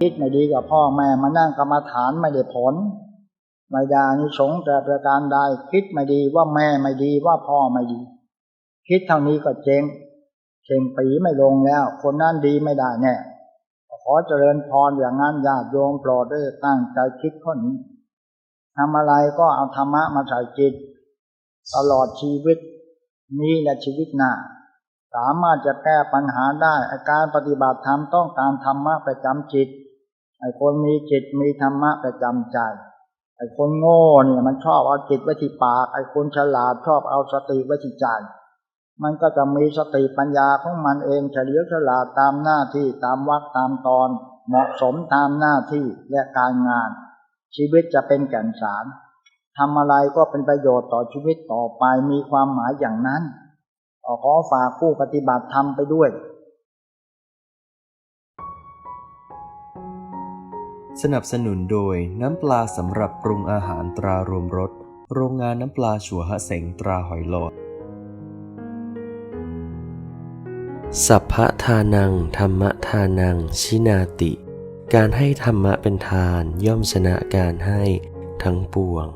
คิดไม่ดีกับพ่อแม่มานั่งกรรมฐานไม่ได้ผลไม่ได้อานิสงแต่ประการใดคิดไม่ดีว่าแม่ไม่ดีว่าพ่อไม่ดี คิดเท่านี้ก็เจ๊งเจ๊งปีไม่ลงแล้ว คนนั้นดีไม่ได้แน่ขอเจริญพรอย่างนั้นญาติโยมโปรดได้ตั้งใจคิดข้อนี้ทำอะไรก็เอาธรรมะมาใส่จิต ตลอดชีวิตนี้และชีวิตหน้าสามารถจะแก้ปัญหาได้อาการปฏิบัติธรรมต้องการธรรมะประจำจิต ไอ้คนมีจิตมีธรรมะประจำใจไอ้คนโง่เนี่ยมันชอบเอาจิตไว้ที่ปาก ไอ้คนฉลาดชอบเอาสติไว้ที่ใจ มันก็จะมีสติปัญญาของมันเองเฉลียวฉลาดตามหน้าที่ตามวรรคตามตอน เหมาะสมตามหน้าที่และการงาน ชีวิตจะเป็นแก่นสารทำอะไรก็เป็นประโยชน์ต่อชีวิตต่อไปมีความหมายอย่างนั้นขอฝากผู้ปฏิบัติธรรมไปด้วย สนับสนุนโดยน้ำปลาสำหรับปรุงอาหารตรารวมรส โรงงานน้ำปลาชัวฮะเสงตราหอยหลดสัพพะทานัง ธรรมทานัง ชินาติ การให้ธรรมะเป็นทานย่อมชนะการให้ทั้งปวง